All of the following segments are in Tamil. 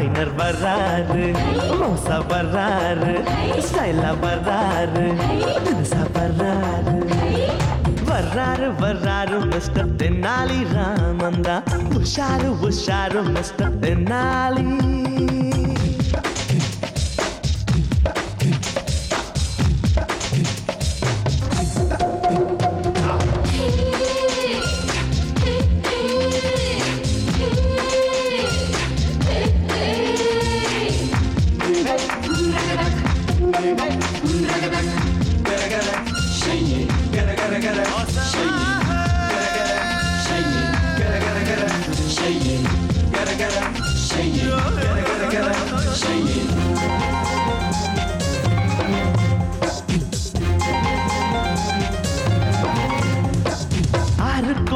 டிசைனர் வர்றாரு. மோசா வர்றாரு. ஸ்டைலா வர்றாரு. தினசா வர்றாரு. வர்றாரு வர்றாரு மிஸ்டர் தென்னாலி ராமந்தா. உஷாரு உஷாரு மிஸ்டர் தென்னாலி.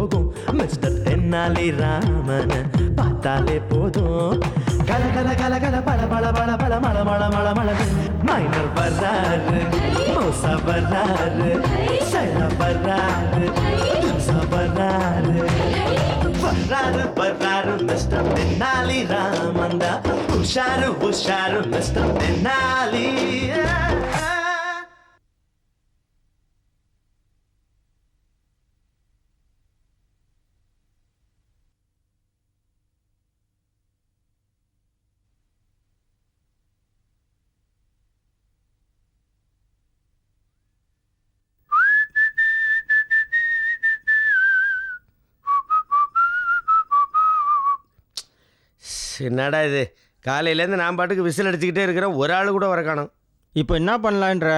போகும். மிஸ்டர் தென்னாலி ராமன பார்த்தாலே போதும். கல கல கல கல பல பல பல பல மல மல மல மல மைனர் வர்றாரு மோசா வர்றாரு சைலா வர்றாரு திம்சா வர்றாரு வர்றாரு வர்றாரு மிஸ்டர் தென்னாலி ராமன் தான். உஷாரு உஷாரு மிஸ்டர் தென்னாலி. என்னடா இது? காலையிலேருந்து நான் பாட்டுக்கு விசில் அடிச்சுக்கிட்டே இருக்கிறேன். ஒரு ஆள் கூட வர காணோம். இப்போ என்ன பண்ணலான்ற?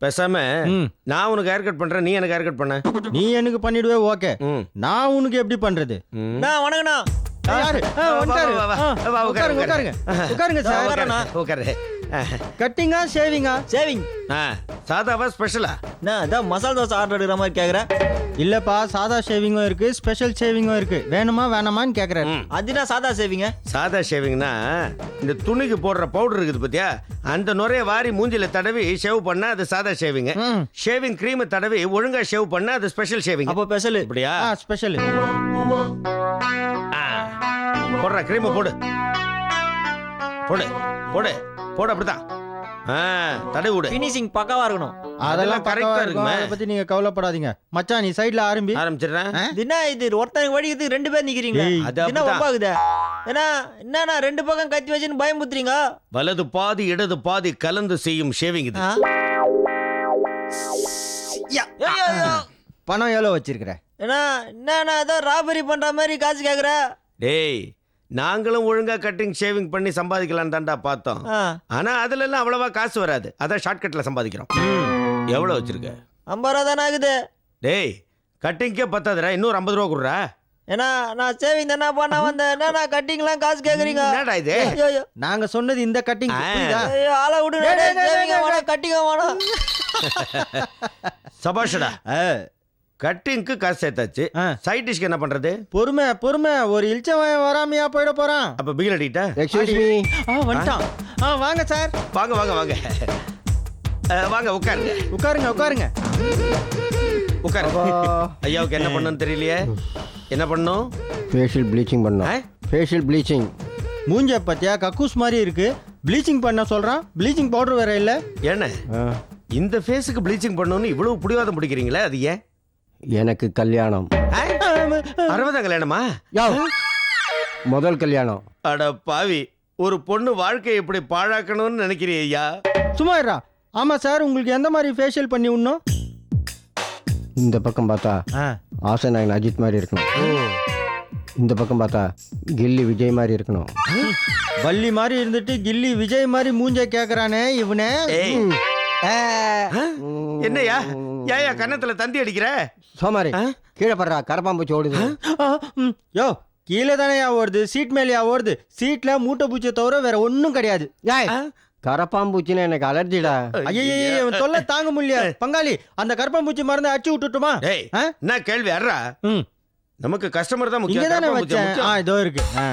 பேசாம ம். நான் உனக்கு ஹேர் கட் பண்றேன் நீ எனக்கு ஹேர் கட் பண்ண. நீ எனக்கு பண்ணிடுவே ஓகே. ம். நான் உனக்கு எப்படி பண்றது? ம். நான் வணக்கண்ணா. யாரு? ஆ, வந்துட்டாரு. வா, வா, ஆ, வா, வா, உட்காரு, உட்காருங்க. உட்காருங்க. உட்காருங்க சார். உட்காருண்ணா. உட்காரு. கட்டிங்கா ஷேவிங்கா சேவிங் ஆ சாதாவா ஸ்பெஷலா நான் அதான் மசாலா தோசை ஆர்டர் எடுக்கிற மாதிரி கேட்குறேன் இல்லப்பா சாதா ஷேவிங்கும் இருக்கு ஸ்பெஷல் ஷேவிங்கும் இருக்கு. வேணுமா வேணாமான்னு கேக்குறாரு. ம். அதுனா சாதா சேவிங்க சாதா ஷேவிங்னா இந்த துணிக்கு போடுற பவுடர் இருக்குது பாத்தியா? அந்த நுரைய வாரி மூஞ்சில தடவி ஷேவ் பண்ணா அது சாதா ஷேவிங் ம். ஷேவிங் க்ரீம் தடவி ஒழுங்கா ஷேவ் பண்ணா அது ஸ்பெஷல் ஷேவிங் அப்போ ஸ்பெஷல் அப்படியா? ஆ ஸ்பெஷல் ஆ. போடுற க்ரீம் போடு போடு. போடு போடு அப்படிதான் ஆ தடவி விடு. ஃபினிஷிங் பக்காவா இருக்கணும். அதெல்லாம் கரெக்டா இருக்குமே. அதை பத்தி நீங்க கவலைப்படாதீங்க. மச்சான் நீ சைடுல ஆரம்பி. ஆரம்பிச்சிடுறேன். தினா இது ஒருத்தனுக்கு வடிக்கிறதுக்கு ரெண்டு பேர் நிக்கிறீங்களா ஏய், அது தினா அப்படிதான். ஒப்பாகுதே. ஏன்னா என்னண்ணா ரெண்டு பக்கம் கத்தி வச்சுன்னு பயமுத்துறீங்க வலது பாதி இடது பாதி கலந்து செய்யும் ஷேவிங் இது. பணம் எவ்வளவு வச்சிருக்கிற? ஏன்னா என்னண்ணா ஏதோ ராபரி பண்ற மாதிரி காசு கேக்குற? டேய் நாங்களும் ஒழுங்கா கட்டிங் ஷேவிங் பண்ணி சம்பாதிக்கலாம் தான்டா பார்த்தோம். ஆனா அதுல எல்லாம் அவ்வளவா காசு வராது. அதான் ஷார்ட்கட்ல சம்பாதிக்கிறோம். எவ்வளவு வச்சிருக்க? ஐம்பது ரூபா தானே ஆகுது. டேய் கட்டிங்கே பத்தாதுடா. இன்னொரு ஐம்பது ரூபா கொடுறா. ஏன்னா நான் சேவிங் தானே பண்ண வந்தேன். என்னண்ணா கட்டிங்லாம் காசு கேக்குறீங்க? என்னடா இது. நாங்க சொன்னது இந்த கட்டிங் ஆளை வேணாம் கட்டிங்க வேணாம். சபாஷடா. ஆ, கட்டிங்க்கு காசு சேர்த்தாச்சு. ஆ. சைட் டிஷ்க்கு என்ன பண்றது? பொறுமை பொறுமை. ஒரு இல்ச்சவன் வராமையா போயிட போறான். அப்ப பிகில் அடிக்கிட்டா எக்ஸ்கியூஸ் மீ ஆ வந்துட்டான். ஆ வாங்க சார். வாங்க வாங்க வாங்க. வாங்க உட்காருங்க. உட்காருங்க உட்காருங்க. உட்காருங்க. ஐயாவுக்கு என்ன பண்ணணும்னு தெரியலையே? என்ன பண்ணணும்? ஃபேஷியல் ப்ளீச்சிங் பண்ணோம்? ஃபேஷியல் ப்ளீச்சிங் மூஞ்ச பத்தியா? கக்கூஸ் மாதிரி இருக்கு. ப்ளீச்சிங் பண்ண சொல்றான். ப்ளீச்சிங் பவுடர் வேற இல்ல. ஏண்ணே இந்த ஃபேஸுக்கு ப்ளீச்சிங் பண்ணணும்னு இவ்வளவு பிடிவாதம் பிடிக்கிறீங்களே அது ஏன்? எனக்கு கல்யாணம்? அறுபதாம் கல்யாணமா? யோ. முதல் கல்யாணம். அட பாவி ஒரு பொண்ணு வாழ்க்கையை இப்படி பாழாக்கணும்னு நினைக்கிறீ ஐயா? சும்மா இருடா. ஆமா சார் உங்களுக்கு எந்த மாதிரி ஃபேஷியல் பண்ணி விடணும் இந்த பக்கம் பார்த்தா ஆசை நாயன் அஜித் மாதிரி இருக்கணும். இந்த பக்கம் பார்த்தா கில்லி விஜய் மாதிரி இருக்கணும். வள்ளி மாதிரி இருந்துட்டு கில்லி விஜய் மாதிரி மூஞ்ச கேக்குறானே இவனே? என்னய்யா? ஏயா கன்னத்துல தந்தி அடிக்கிற? சோமாரி கீழே படுறா கரப்பாம்பூச்சி ஓடுது. யோ கீழே தானேயா ஓடுது சீட் மேலேயா ஓடுது. சீட்ல மூட்டை பூச்சியை தவிர வேற ஒண்ணும் கிடையாது. கரப்பாம்பூச்சின்னு எனக்கு அலர்ஜிடா ஐயோ தொல்லை தாங்க முடியல. பங்காளி அந்த கருப்பாம்பூச்சி மருந்து அடிச்சு விட்டுட்டுமா? என்ன கேள்வி அறா ம். நமக்கு கஸ்டமர் தான் முக்கியம் தானே வச்சேன். ஆ. இதோ இருக்கு. ஆ.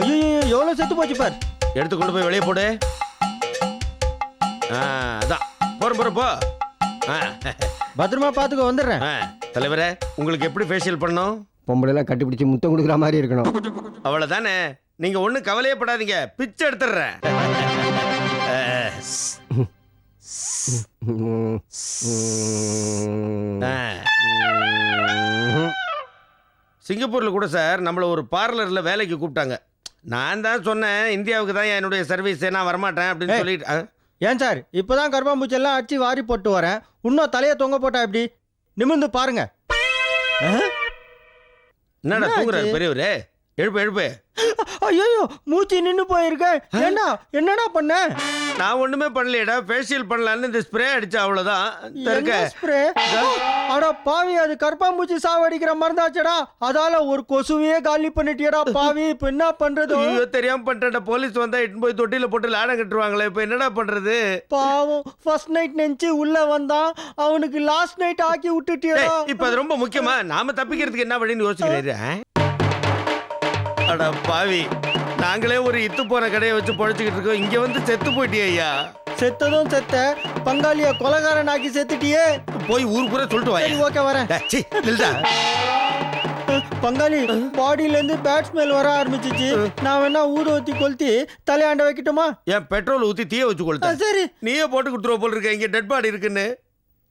ஐயையோ, எவ்வளவு செத்து போச்சு பார். எடுத்து கொண்டு போய் வெளியே போடு. அதான் போறோம் போறோம் போ. பத்திரமா பாத்துக்க வந்துடுறேன். தலைவரே உங்களுக்கு எப்படி ஃபேஷியல் பண்ணணும்? பொம்பளைலாம் கட்டிப்பிடிச்சி முத்தம் கொடுக்குற மாதிரி இருக்கணும். அவ்வளவுதானே? நீங்க ஒண்ணும் கவலையே படாதீங்க. பிச்சை எடுத்துடுறேன். சிங்கப்பூர்ல கூட சார் நம்மள ஒரு பார்லர்ல வேலைக்கு கூப்பிட்டாங்க. நான் தான் சொன்னேன் இந்தியாவுக்கு தான் என்னுடைய சர்வீஸ் நான் வரமாட்டேன் அப்படின்னு. சொல்லிட்டு ஏன் சார்? இப்பதான் கருப்பாம்பூச்சி எல்லாம் அடிச்சு வாரி போட்டு வரேன். இன்னும் தலைய தொங்க போட்டா எப்படி? நிமிர்ந்து பாருங்க. என்னடா? தூங்குறாரு பெரியவரு? எழுப்பு எழுப்பு. ஐயோ மூச்சு நின்னு போயிருக்க ஏண்டா? என்னடா பண்ண? நான் ஒண்ணுமே பண்ணலையேடா. ஃபேஷியல் பண்ணலான்னு இந்த ஸ்ப்ரே அடிச்சா அவ்வளவுதான். என்ன ஸ்ப்ரே அட பாவி அது கருப்பாம்பூச்சி சாவடிக்கிற மருந்தாச்சடா. அதால ஒரு கொசுவையே காலி பண்ணிட்டியடா பாவி. இப்ப என்ன பண்றது? ஐயோ தெரியாம பண்ணிட்டேன் போலீஸ் வந்தா இட்டு போய் தொட்டில போட்டு லாடம் கட்டுருவாங்களே. இப்ப என்னடா பண்றது? பாவம் ஃபர்ஸ்ட் நைட் நினைச்சு உள்ள வந்தான். அவனுக்கு லாஸ்ட் நைட் ஆக்கி விட்டுட்டியடா. இப்ப அது ரொம்ப முக்கியமா? நாம தப்பிக்கிறதுக்கு என்ன வழின்னு யோசிக்கிறீரு அட பாவி. நாங்களே ஒரு இத்து போன கடையை வச்சு பொழைச்சிக்கிட்டு இருக்கோம். இங்க வந்து செத்து போயிட்டியே ஐயா. செத்ததும் செத்த. பங்காளிய கொலகாரன் ஆக்கி செத்துட்டியே. போய் ஊர் பூரா சொல்லிட்டு வாயா. ஓகே வரேன். பங்காளி பாடியில இருந்து பேட் ஸ்மெல் வர ஆரம்பிச்சிச்சு. நான் வேணா ஊதுவத்தி கொளுத்தி தலையாண்ட வைக்கட்டுமா? ஏன் பெட்ரோல் ஊத்தி தீய வச்சு கொளுத்த? சரி. நீயே போட்டு கொடுத்துருவ போல் இருக்க. இங்க டெட் பாடி இருக்குன்னு.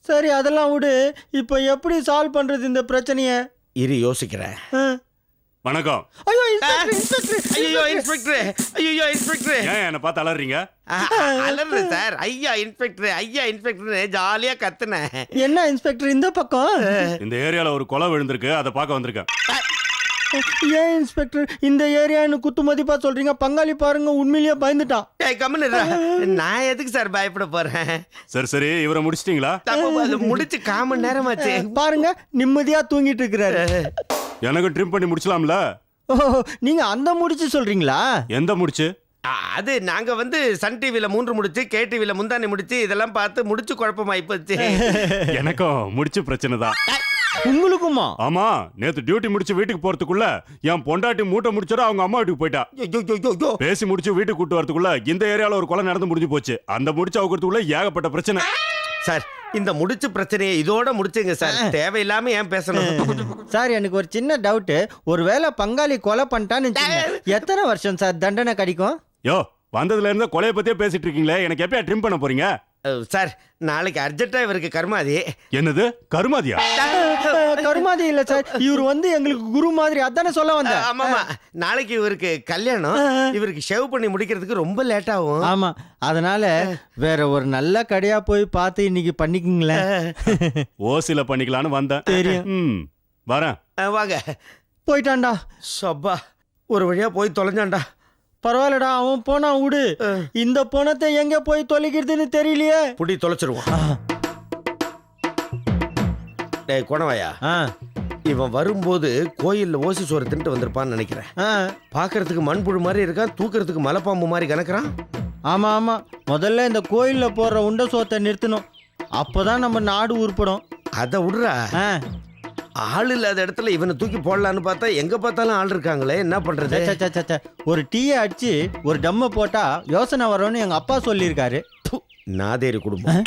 சரி அதெல்லாம் விடு. இப்போ எப்படி சால்வ் பண்றது இந்த பிரச்சனைய? இரு யோசிக்கிறேன். வணக்கம். ஐயோ இன்ஸ்பெக்டர் இன்ஸ்பெக்டர் ஐயோ இன்ஸ்பெக்டர் ஐயோ இன்ஸ்பெக்டர் ஏன் என்ன பார்த்து அலறீங்க? அலர்ற சார். ஐயா இன்ஸ்பெக்டர் ஐயா இன்ஸ்பெக்டர் ஜாலியா கத்துனேன். என்ன இன்ஸ்பெக்டர் இந்த பக்கம்? இந்த ஏரியால ஒரு கொலை விழுந்திருக்கு அதை பார்க்க வந்திருக்கேன். ஏன் இன்ஸ்பெக்டர் இந்த ஏரியான்னு குத்து மதிப்பா சொல்றீங்க? பங்காளி பாருங்க உண்மையிலேயே பயந்துட்டான். நான் எதுக்கு சார் பயப்பட போறேன்? சரி சரி இவரை முடிச்சிட்டீங்களா? முடிச்சு காமன் நேரமாச்சு பாருங்க நிம்மதியா தூங்கிட்டு இருக்கிறாரு. எனக்கு ட்ரிம் பண்ணி முடிச்சலாம்ல? ஓ நீங்க அந்த முடிச்சு சொல்றீங்களா? எந்த முடிச்சு? அது நாங்க வந்து சன் டிவில மூன்று முடிச்சு கே டிவில முந்தானி முடிச்சு இதெல்லாம் பார்த்து முடிச்சு குழப்பமாயி போச்சு எனக்கும் முடிச்சு பிரச்சனை தான். உங்களுக்குமா? ஆமா நேத்து டியூட்டி முடிச்சு வீட்டுக்கு போறதுக்குள்ள என் பொண்டாட்டி மூட்டை முடிச்சோட அவங்க அம்மா வீட்டுக்கு போயிட்டா. பேசி முடிச்சு வீட்டுக்கு கூட்டு வரதுக்குள்ள இந்த ஏரியால ஒரு கொலை நடந்து முடிஞ்சு போச்சு. அந்த முடிச்சு அவுக்கிறதுக்குள்ள ஏகப்பட்ட பிரச்சனை. சார் இந்த முடிச்சு பிரச்சனையை இதோட முடிச்சுங்க சார். தேவையில்லாம ஏன் பேசணும்? சார் எனக்கு ஒரு சின்ன டவுட் ஒருவேளை பங்காளி கொலை பண்ணிட்டான்னு வச்சுக்கங்க. எத்தனை வருஷம் சார் தண்டனை கிடைக்கும்? யோ வந்ததுல இருந்து கொலையை பத்தியே பேசிட்டு இருக்கீங்களே. எனக்கு எப்பயா ட்ரிம் பண்ண போறீங்க? அஹ், சார் நாளைக்கு அர்ஜென்ட்டா இவருக்கு கர்மாதி. என்னது? கருமாதியா? கருமாதி இல்ல சார் இவர் வந்து எங்களுக்கு குரு மாதிரி அதானே சொல்ல வந்தேன் ஆமாமா நாளைக்கு இவருக்கு கல்யாணம். இவருக்கு ஷேவ் பண்ணி முடிக்கிறதுக்கு ரொம்ப லேட் ஆகும். ஆமா. அதனால வேற ஒரு நல்ல கடையா போய் பார்த்து இன்னைக்கு பண்ணிக்கிங்களேன். ஓசில பண்ணிக்கலான்னு வந்தேன். தெரியும். ம் வரேன். வாங்க. போயிட்டான்டா. சப்பா ஒரு வழியா போய் தொலைஞ்சான்டா. பரவாயில்லடா அவன் போனா விடு. இந்த பணத்தை எங்க போய் தொலைக்கிறதுன்னு தெரியலையே. புடி தொலைச்சிருவான் டேய் குணவாயா. இவன் வரும்போது கோயில்ல ஓசி சோறு தின்ட்டு வந்திருப்பான்னு நினைக்கிறேன். ஆ, பார்க்கறதுக்கு மண்புழு மாதிரி இருக்கான் தூக்கறதுக்கு மலைப்பாம்பு மாதிரி கணக்குறான்? ஆமா ஆமா. முதல்ல இந்த கோயில்ல போடுற உண்ட சோத்தை நிறுத்தணும். அப்பதான் நம்ம நாடு உருப்படும். அதை விடுறா. ஆள் இல்லாத இடத்துல இவனை தூக்கி போடலான்னு பார்த்தா எங்க பார்த்தாலும் ஆள் இருக்காங்களே என்ன பண்றது. ஒரு டீயை அடிச்சு ஒரு டம்மை போட்டா யோசனை வரும்னு எங்க அப்பா சொல்லியிருக்காரு. நாதேரி குடும்பம்.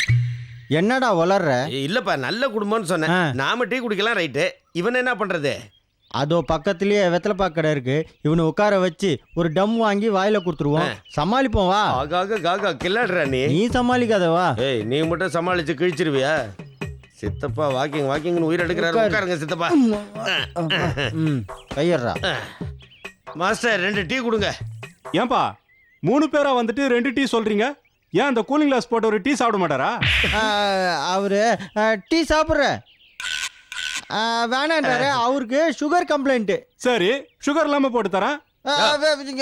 என்னடா வளர்ற? இல்லப்பா நல்ல குடும்பம்னு சொன்னேன். நாம டீ குடிக்கலாம் ரைட்டு. இவன் என்ன பண்றது? அதோ பக்கத்துலயே வெத்தலைப்பாக்கு கடை இருக்கு. இவனை உட்கார வச்சு ஒரு டம் வாங்கி வாயில கொடுத்துருவோம். சமாளிப்போம் வா. ஆகாக காகா கில்லாடுறா நீ. நீ சமாளிக்காத வா. ஏய் நீ மட்டும் சமாளிச்சு கிழிச்சிருவியா? சித்தப்பா வாக்கிங் வாக்கிங்னு உயிர் எடுக்கிறாரு. உட்காரு. உட்காருங்க சித்தப்பா. கையறா மாஸ்டர் ரெண்டு டீ கொடுங்க. ஏன்பா மூணு பேரா வந்துட்டு ரெண்டு டீ சொல்றீங்க? ஏன் அந்த கூலிங் கிளாஸ் போட்ட ஒரு டீ சாப்பிட மாட்டாரா? அவரு டீ சாப்பிட்ற. வேணான்றாரு. அவருக்கு சுகர் கம்ப்ளைண்ட் சரி சுகர் இல்லாம போட்டு தரேன்.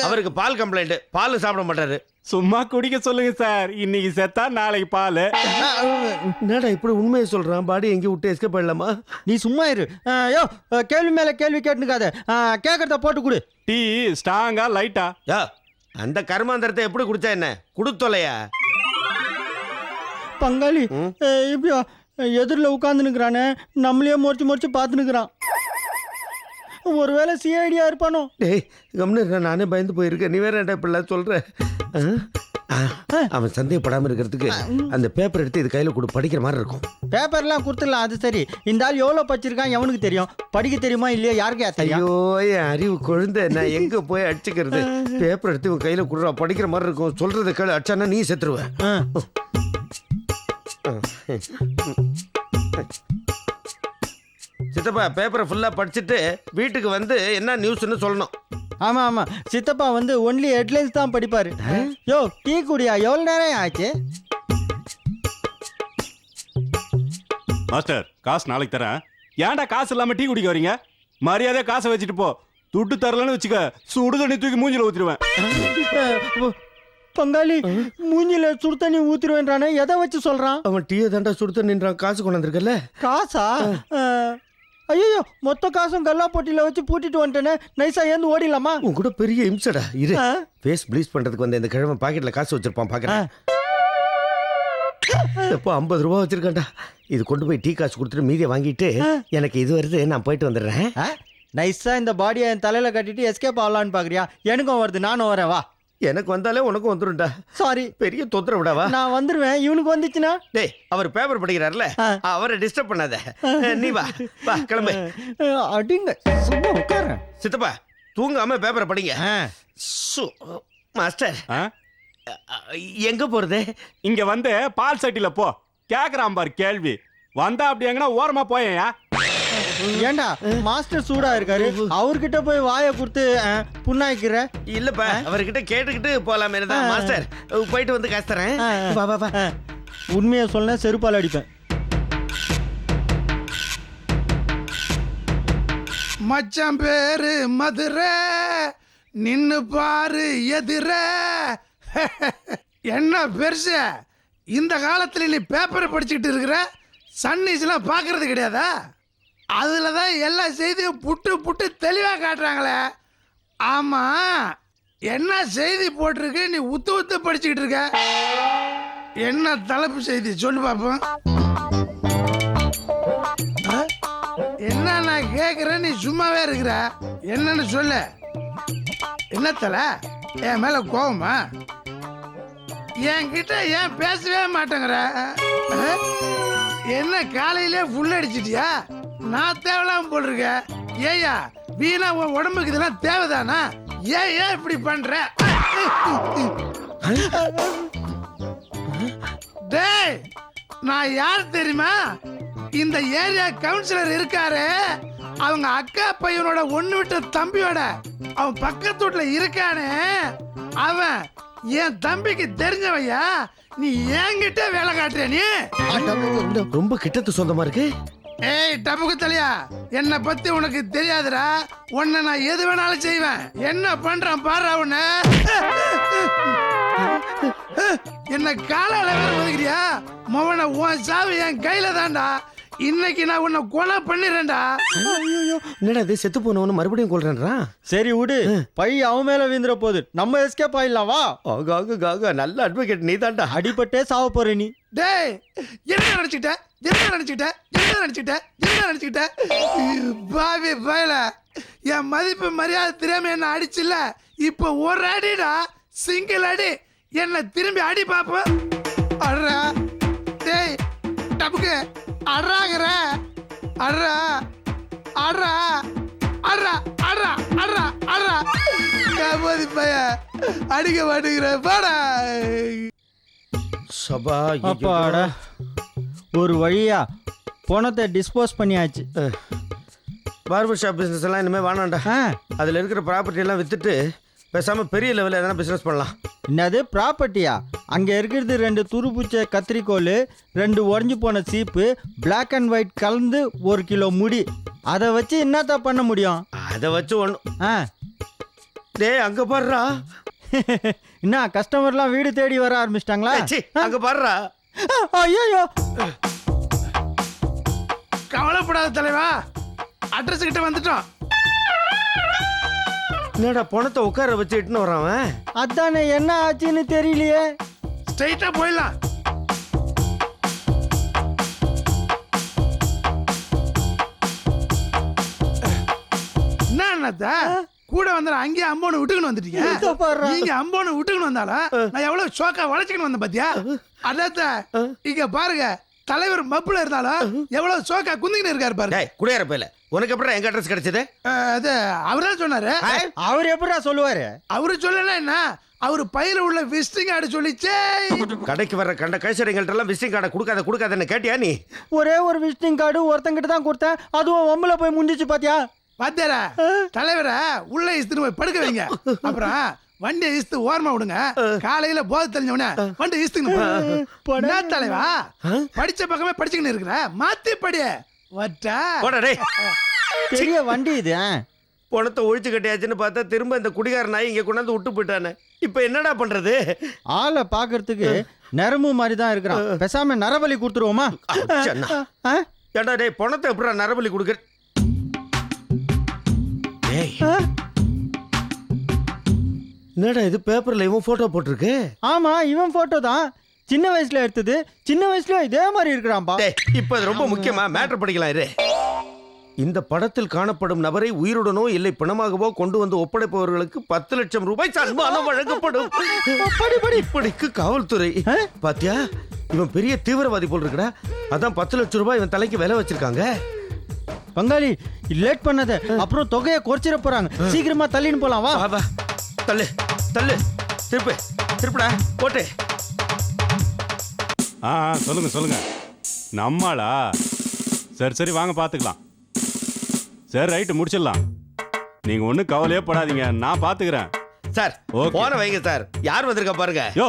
அவருக்கு பால் கம்ப்ளைண்ட் பால் சாப்பிட மாட்டாரு. சும்மா குடிக்க சொல்லுங்க சார். இன்னைக்கு செத்தா நாளைக்கு பால். என்னடா இப்படி உண்மையை சொல்றான்? பாடி எங்க விட்டு எஸ்கேப் பண்ணலாமா நீ சும்மா இரு. ஆ, யோ கேள்வி மேல கேள்வி கேட்டுக்காத கேட்கறத போட்டு கொடு. டீ ஸ்ட்ராங்கா லைட்டா யா அந்த கர்மாந்தரத்தை எப்படி குடிச்சா என்ன? குடுத்தொலையா? பங்காளி இப்படியா எதிரில் உட்காந்துனுக்குறானே நம்மளையே முறைச்சு முறைச்சு பார்த்துனுக்குறான் ஒருவேளை சிஐடியா இருப்பானோ? டேய் கம்னு நானே பயந்து போயிருக்கேன். நீ வேற என்ன இப்படிலாம்? ஆ, அவன் சந்தேகப்படாம இருக்கிறதுக்கு அந்த பேப்பர் எடுத்து இது கையில கொடு படிக்கிற மாதிரி இருக்கும். பேப்பர்லாம் கொடுத்துடலாம் அது சரி. இந்த ஆள் எவ்வளோ படிச்சிருக்கான் எவனுக்கு தெரியும்? படிக்க தெரியுமா இல்லையா யாருக்கு தெரியும்? ஐயோ என் அறிவு குழந்தை நான் எங்க போய் அடிச்சுக்கிறது? பேப்பர் எடுத்து இவன் கையில கொடுறா படிக்கிற மாதிரி இருக்கும். சொல்றதை கேளு அடிச்சானா நீ செத்துருவ. ஆ. சித்தப்பா பேப்பரை ஃபுல்லா படிச்சுட்டு வீட்டுக்கு வந்து என்ன நியூஸ்னு சொல்லணும். ஆமா ஆமா. சித்தப்பா வந்து ஒன்லி ஹெட்லைன்ஸ் தான் படிப்பாரு. யோ டீ குடியா? எவ்வளோ நேரம் ஆச்சு? மாஸ்டர் காசு நாளைக்கு தரேன். ஏன்டா காசு இல்லாம டீ குடிக்க வரீங்க மரியாதையா காசை வச்சுட்டு போ. துட்டு தரலன்னு வச்சுக்க சுடு தண்ணி தூக்கி மூஞ்சில ஊத்திடுவேன். பங்காளி மூஞ்சில சுடு தண்ணி ஊத்திருவேன்றானே எதை வச்சு சொல்றான்? அவன் டீயை தாண்டா சுடுத்த நின்றான் காசு கொண்டாந்துருக்கல காசா? ஐயோ மொத்த காசும் கல்லா போட்டியில வச்சு பூட்டிட்டு வந்துட்டேனே. நைஸா ஏந்து ஓடிடலாமா? உன் கூட பெரிய இம்சடா. இரு. ஃபேஸ் ப்ளீச் பண்றதுக்கு வந்து இந்த கிழமை பாக்கெட்ல காசு வச்சிருப்பான் பாக்குறேன். எப்போ ஐம்பது ரூபா வச்சிருக்கேன்டா. இது கொண்டு போய் டீ காசு கொடுத்துட்டு மீதியை வாங்கிட்டு எனக்கு இது வருது நான் போயிட்டு வந்துடுறேன். நைஸா இந்த பாடியை என் தலையில கட்டிட்டு எஸ்கேப் ஆகலான்னு பாக்குறியா? எனக்கும் வருது நானும் வரேன் வா. எனக்கு வந்தாலே உனக்கும் வந்துரும்டா. சாரி பெரிய தொந்தரவுடாவா நான் வந்துருவேன். இவனுக்கு வந்துச்சுன்னா? டேய் அவர் பேப்பர் படிக்கிறார்ல. அவரை டிஸ்டர்ப் பண்ணாத. நீ வா வா கிளம்பு. அடிங்க. சும்மா உட்காரேன் சித்தப்பா தூங்காம பேப்பரை படிங்க. சு, மாஸ்டர் ஆ? எங்க போறது? இங்க வந்து பால் சட்டில போ. கேக்குறான் பாரு கேள்வி. வந்தா அப்படி எங்கன்னா ஓரமா போயேன் ஏண்டா மாஸ்டர் சூடா இருக்காரு. அவர்கிட்ட போய் வாயை கொடுத்து அஹ், புண்ணாக்கிற? இல்லப்பா அவர்கிட்ட கேட்டுக்கிட்டு போலாமே தான். மாஸ்டர். போயிட்டு வந்து காசு தரேன். வா வா வா. உண்மையை சொல்ல செருப்பால் அடிப்பேன். மச்சான் பேரு மதுரை. நின்னு பாரு எதிர. என்ன பெருசு? இந்த காலத்துல நீ பேப்பரை படிச்சுக்கிட்டு இருக்கிற சன்னிஸ்லாம் பார்க்கறது கிடையாதா? அதில் தான் எல்லா செய்தியும் புட்டு புட்டு தெளிவாக காட்டுறாங்களே. ஆமாம் என்ன செய்தி போட்டிருக்கு? நீ உத்து உத்து படிச்சுக்கிட்டு இருக்க. என்ன தலைப்பு செய்தி? சொல்லு பார்ப்போம் என்ன நான் கேட்குறேன் நீ சும்மாவே இருக்கிற. என்னன்னு சொல்லு. என்ன தலை? என் மேலே கோவமா? என்கிட்ட ஏன் பேசவே மாட்டேங்கிற? என்ன காலையிலே ஃபுல் அடிச்சிட்டியா? நான் தேவையில்லாம போட்டிருக்க ஏயா வீணா உன் உடம்புக்கு இதெல்லாம் தேவைதானா? ஏன் ஏன் இப்படி பண்ற? டேய் நான் யார் தெரியுமா? இந்த ஏரியா கவுன்சிலர் இருக்காரு. அவங்க அக்கா பையனோட ஒண்ணு விட்ட தம்பியோட அவன் பக்கத்து வீட்டுல இருக்கானே. அவன் என் தம்பிக்கு தெரிஞ்சவையா? நீ என்கிட்ட வேலை காட்டுற நீ? ரொம்ப கிட்டத்து சொந்தமா இருக்கு? ஏய் டபுக்கு தலையா? என்னை பத்தி உனக்கு தெரியாதுடா. உன்னை நான் எது வேணாலும் செய்வேன். என்ன பண்றான் பாரு உன்ன? என்ன காலால வேற ஒதுக்கிறியா? மவனை உன் சாவு என் கையில தான்டா. இன்னைக்கு நான் உன்னை கொலை பண்ணிடுறேன்டா. என்னடா இது செத்து போனவனு மறுபடியும் கொள்றேன்றா சரி விடு. பை அவன் மேல வீந்துற போகுது நம்ம எஸ்கேப் ஆயிடலாம் வா. ஆக ஆக ஆக. நல்ல அட்வொகேட் நீ தான்டா அடிபட்டே சாவ போற நீ. டேய் என்ன நினைச்சுக்கிட்ட? என்ன நினைச்சுக்கிட்ட? என்ன நினைச்சுக்கிட்ட? என்ன நினைச்சுக்கிட்ட? பாவி பயல என் மதிப்பு மரியாதை தெரியாம என்ன அடிச்சுல? இப்போ ஒரு அடிடா சிங்கிள் அடி. என்ன திரும்பி அடி பாப்போம் அட்ரா டேய் டப்புக்கு. அட்ராங்கிற அட்ரா அட்ரா அட்ரா அட்ரா அட்ரா அட்ரா கபோதி பைய. அடிக்க மாட்டேங்கிற. பாடா. சபா. அப்பாடா. ஒரு வழியா பணத்தை டிஸ்போஸ் பண்ணியாச்சு. பார்பர் ஷாப் பிசினஸ் எல்லாம் இனிமே வேணாம்டா. ஆ, அதுல இருக்கிற ப்ராப்பர்ட்டி எல்லாம் வித்துட்டு பேசாம பெரிய லெவல்ல எதனா பிசினஸ் பண்ணலாம். என்னது ப்ராப்பர்ட்டியா அங்க இருக்கிறது ரெண்டு துருப்புச்ச கத்திரிக்கோல் ரெண்டு உடஞ்சி போன சீப்பு Black அண்ட் ஒயிட் கலந்து ஒரு கிலோ முடி. அதை வச்சு என்னத்த பண்ண முடியும்? அதை வச்சு ஒண்ணு. ஆ. டேய் அங்க பாருடா. என்ன கஸ்டமர்லாம் வீடு தேடி வர ஆரம்பிச்சிட்டாங்களா? ஏய், சீ, அங்க பாருடா. ஐயோ கவலைப்படாத தலைவா. அட்ரஸ் கிட்ட வந்துட்டோம். என்னடா பணத்தை உட்கார வச்சு இட்டுன்னு வரான் அவன்? அதானே என்ன ஆச்சுன்னு தெரியலையே. ஸ்ட்ரைட்டா போயிடலாம். என்ன அண்ணாத்த கூட வந்தா அங்கேயே அம்போன்னு விட்டுக்கணும் வந்துட்டீங்க. நீங்க அம்போன்னு விட்டுக்கணும் வந்தாலும் நான் எவ்வளவு ஷோக்கா வளைச்சுக்கணும் வந்தேன் பாத்தியா? அண்ணாத்த இங்க பாருங்க. தலைவர் மப்புல இருந்தாலும் எவ்வளவு ஷோக்கா குந்திக்கிட்டு இருக்காரு பாருங்க டேய் குடியார போயில. உனக்கு அப்புறம் எங்க அட்ரஸ் கிடைச்சது? அது அவர்தான் சொன்னாரு. அவர் எப்படிடா சொல்லுவாரு? அவரு சொல்லல என்ன? அவரு பையில உள்ள விசிட்டிங் கார்டு சொல்லிச்சே கடைக்கு வர்ற கண்ட கைசரிங்கள்ட்ட எல்லாம் விசிட்டிங் கார்டை கொடுக்காத கொடுக்காதன்னு கேட்டியா நீ? ஒரே ஒரு விசிட்டிங் கார்டு ஒருத்தங்கிட்ட தான் கொடுத்தேன். அதுவும் ஒம்பல போய் முடிஞ்சிச்சு பாத்தியா? பாத்தியாரா தலைவர உள்ள போய் படுக்க வைங்க. அப்புறம் வண்டியை இஸ்து ஓரமா விடுங்க. காலையில போதை தெரிஞ்சவன வண்டி என்ன தலைவா? படிச்ச பக்கமே படிச்சுக்கின்னு இருக்கிற? மாத்தி படி வட்டா. போடா டேய். பெரிய வண்டி இது ஆ. பணத்தை ஒழிச்சு கட்டியாச்சுன்னு பார்த்தா திரும்ப இந்த குடிகார நாய் இங்க கொண்டாந்து விட்டு போயிட்டானே. இப்போ என்னடா பண்றது? ஆளை பாக்குறதுக்கு நரம்பு மாதிரி தான் இருக்கிறான் பேசாம நரபலி கொடுத்துருவோமா? ஏண்டா டேய் பணத்தை எப்படா நரபலி கொடுக்குற? என்னடா இது பேப்பர்ல இவன் போட்டோ போட்டிருக்கு? ஆமா இவன் போட்டோ தான். சின்ன வயசுல எடுத்தது. சின்ன வயசுல இதே மாதிரி இருக்கிறான்பா டேய் இப்போ அது ரொம்ப முக்கியமா? மேட்டர் படிக்கலாம் இரு. இந்த படத்தில் காணப்படும் நபரை உயிருடனோ இல்லை பிணமாகவோ கொண்டு வந்து ஒப்படைப்பவர்களுக்கு பத்து லட்சம் ரூபாய் சன்மானம் வழங்கப்படும். இப்படிக்கு காவல்துறை. ஆ? பாத்தியா? இவன் பெரிய தீவிரவாதி போல் இருக்குடா. அதான் பத்து லட்சம் ரூபாய் இவன் தலைக்கு விலை வச்சிருக்காங்க. பங்காளி லேட் பண்ணாத. அப்புறம் தொகையை குறைச்சிட போறாங்க. சீக்கிரமா தள்ளின்னு போலாம் வா. வா வா. தள்ளு. தள்ளு. திருப்பு திருப்புடா போட்டு. ஆ ஆ, சொல்லுங்க சொல்லுங்க. நம்மளா? சரி சரி வாங்க பார்த்துக்கலாம் சரி ரைட்டு முடிச்சிடலாம். நீங்க ஒன்றும் கவலையே படாதீங்க. நான் பார்த்துக்கிறேன் சார். போன வைங்க சார். யார் வந்திருக்கா பாருங்க. யோ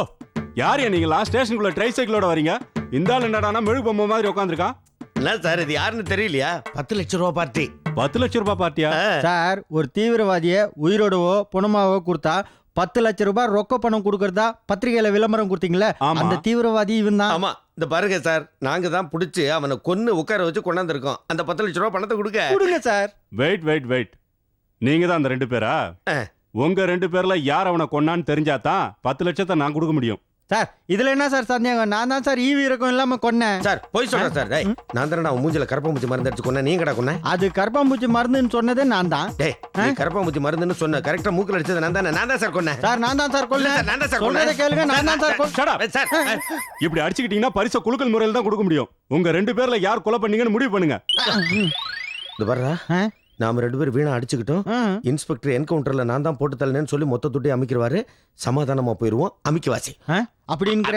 யார் நீங்களா ஸ்டேஷனுக்குள்ள ட்ரை சைக்கிளோட வரீங்க? இந்த ஆள் என்னடானா மெழுகு பொம்மை மாதிரி உட்காந்துருக்கான் என்ன சார் இது யாருன்னு தெரியலையா? பத்து லட்சம் ரூபாய் பார்ட்டி. பத்து லட்சம் ரூபாய் பார்ட்டியா? சார் ஒரு தீவிரவாதியை உயிரோடவோ பணமாவோ கொடுத்தா பத்து லட்சம் ரூபாய் ரொக்க பணம் கொடுக்கறதா பத்திரிகையில விளம்பரம் கொடுத்தீங்களே. அந்த தீவிரவாதி இவன் தான் ஆமா. இந்த பாருங்க சார் நாங்க தான் பிடிச்சி அவனை கொன்னு உட்கார வச்சு கொண்டாந்துருக்கோம். அந்த பத்து லட்சம் ரூபாய் பணத்தை கொடுக்க கொடுங்க சார். வெயிட் வெயிட் வெயிட் நீங்க தான் அந்த ரெண்டு பேரா. உங்க ரெண்டு பேர்ல யார் அவனை கொன்னான்னு தெரிஞ்சாதான் பத்து லட்சத்தை நான் கொடுக்க முடியும். சார் இதுல என்ன சார் சந்தேகம்? நான் தான் சார் ஈவி இறக்கம் இல்லாம கொன்னேன். சார் போய் சொல்றேன் சார். டேய் நான் தானே அவன் மூஞ்சில கரப்பாம்பூச்சி மருந்து அடிச்சு கொன்னேன். நீங்கடா கொன்ன? அது கருப்பாம்பூச்சி மருந்துன்னு சொன்னதே நான் தான். டேய் நீ கரப்பாம்பூச்சி மருந்துன்னு சொன்ன கரெக்டா மூக்கில் அடிச்சது நான் தானே நான் தான் சார் கொன்னேன். சார் நான் தான் சார் சார், நான் தான் சார் கொன்னேன். கேளுங்க நான் தான் சார் up. சார் இப்படி அடிச்சுக்கிட்டீங்கன்னா பரிசை குலுக்கல் முறையில் தான் கொடுக்க முடியும். உங்க ரெண்டு பேர்ல யார் கொலை பண்ணீங்கன்னு முடிவு பண்ணுங்க. இது வர்றா? நாம ரெண்டு பேரும் வீணா அடிச்சுக்கிட்டோம். இன்ஸ்பெக்டர் என்கவுண்டர்ல நான் தான் போட்டு தள்ளனேன்னு சொல்லி மொத்த துட்டி அமைக்கிறவாரு சமாதானமா போயிருவோம். அமைக்கவாசி. ஆ? அப்படிங்கிற.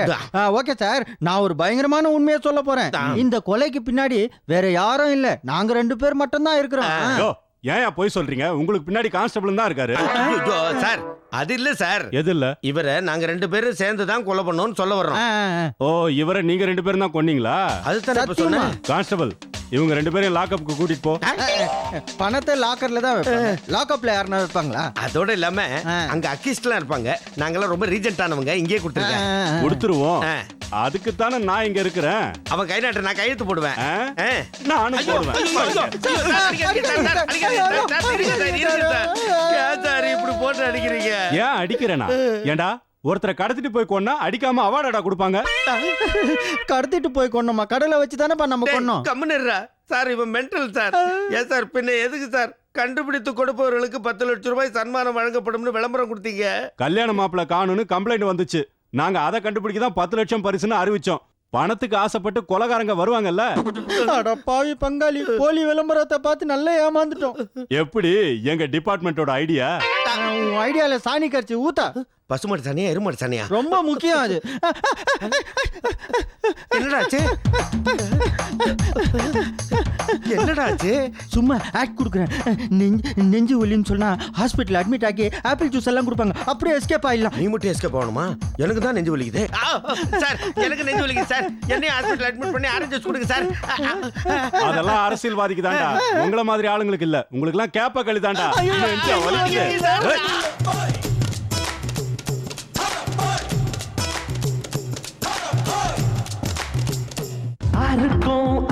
ஓகே சார் நான் ஒரு பயங்கரமான உண்மையை சொல்ல போறேன். இந்த கொலைக்கு பின்னாடி வேற யாரும் இல்ல. நாங்க ரெண்டு பேர் மட்டும் தான் இருக்கிறோம் ஏன் போய் சொல்றீங்க? உங்களுக்கு பின்னாடி கான்ஸ்டபிள் தான் இருக்காரு. சார். அது இல்ல சார் எது இல்ல இவரை நாங்க ரெண்டு பேரும் சேர்ந்து தான் கொலை பண்ணோம்னு சொல்ல வர்றோம். ஓ இவரை நீங்க ரெண்டு பேரும் தான் கொன்னீங்களா அதுதான் இப்ப? சொன்னேன் கான்ஸ்டபிள் இவங்க ரெண்டு பேரையும் லாக்அப்புக்கு கூட்டிட்டு போ பணத்தை லாக்கர்ல தான் வைப்பாங்க லாக்அப்ல யாருன்னா வைப்பாங்களா அதோட இல்லாம. அங்க அக்கிஸ்ட்லாம் இருப்பாங்க நாங்கெல்லாம் ரொம்ப ரீஜென்ட் ஆனவங்க இங்கே கொடுத்துருக்கேன். கொடுத்துருவோம். அதுக்கு தானே நான் இங்க இருக்கிறேன் அவன் கை நாட்ட நான் கையெழுத்து போடுவேன். நானும் போடுவேன் இப்படி போட்டு அடிக்கிறீங்க ஏன் அடிக்கிறேனா? ஏண்டா? ஒருத்தரை கடத்திட்டு போய் கொன்னா அடிக்காம அவார்டா கொடுப்பாங்க? கடத்திட்டு போய் கொண்டோமா கடலை வச்சு தானேப்பா நம்ம கொண்டோம் கம்முன்னு இருடா. சார் இவன் மென்டல் சார். ஏன் சார் பின்ன எதுக்கு சார்? கண்டுபிடித்து கொடுப்பவர்களுக்கு பத்து லட்சம் ரூபாய் சன்மானம் வழங்கப்படும்னு விளம்பரம் கொடுத்தீங்க. கல்யாண மாப்பிள்ள காணுன்னு கம்ப்ளைண்ட் வந்துச்சு. நாங்க அதை கண்டுபிடிக்க தான் பத்து லட்சம் பரிசுன்னு அறிவிச்சோம். பணத்துக்கு ஆசைப்பட்டு கொலகாரங்க வருவாங்கல்ல? பாவி பங்காளி போலி விளம்பரத்தை பார்த்து நல்லா ஏமாந்துட்டோம். எப்படி எங்க டிபார்ட்மெண்டோட ஐடியா ஐடியால சாணி கரைச்சி ஊத்தா? பசுமாடு சாணியா எருமாடு சாணியா? ரொம்ப முக்கியம் அது. என்னடாச்சு என்னடாச்சு சும்மா ஆக்ட் கொடுக்குறேன். நெஞ்சு நெஞ்சு வலின்னு சொன்னா ஹாஸ்பிட்டல் அட்மிட் ஆக்கி ஆப்பிள் ஜூஸ் எல்லாம் கொடுப்பாங்க. அப்படியே எஸ்கேப் ஆயிடலாம். நீ மட்டும் எஸ்கேப் ஆகணுமா? எனக்கு தான் நெஞ்சு வலிக்குது. சார் எனக்கு நெஞ்சு வலிக்குது சார். என்னையும் ஹாஸ்பிட்டல் அட்மிட் பண்ணி ஆரஞ்சு ஜூஸ் கொடுங்க சார். அதெல்லாம் அரசியல்வாதிக்கு தான்டா உங்கள மாதிரி ஆளுங்களுக்கு இல்ல. உங்களுக்கு எல்லாம் கேப்ப களி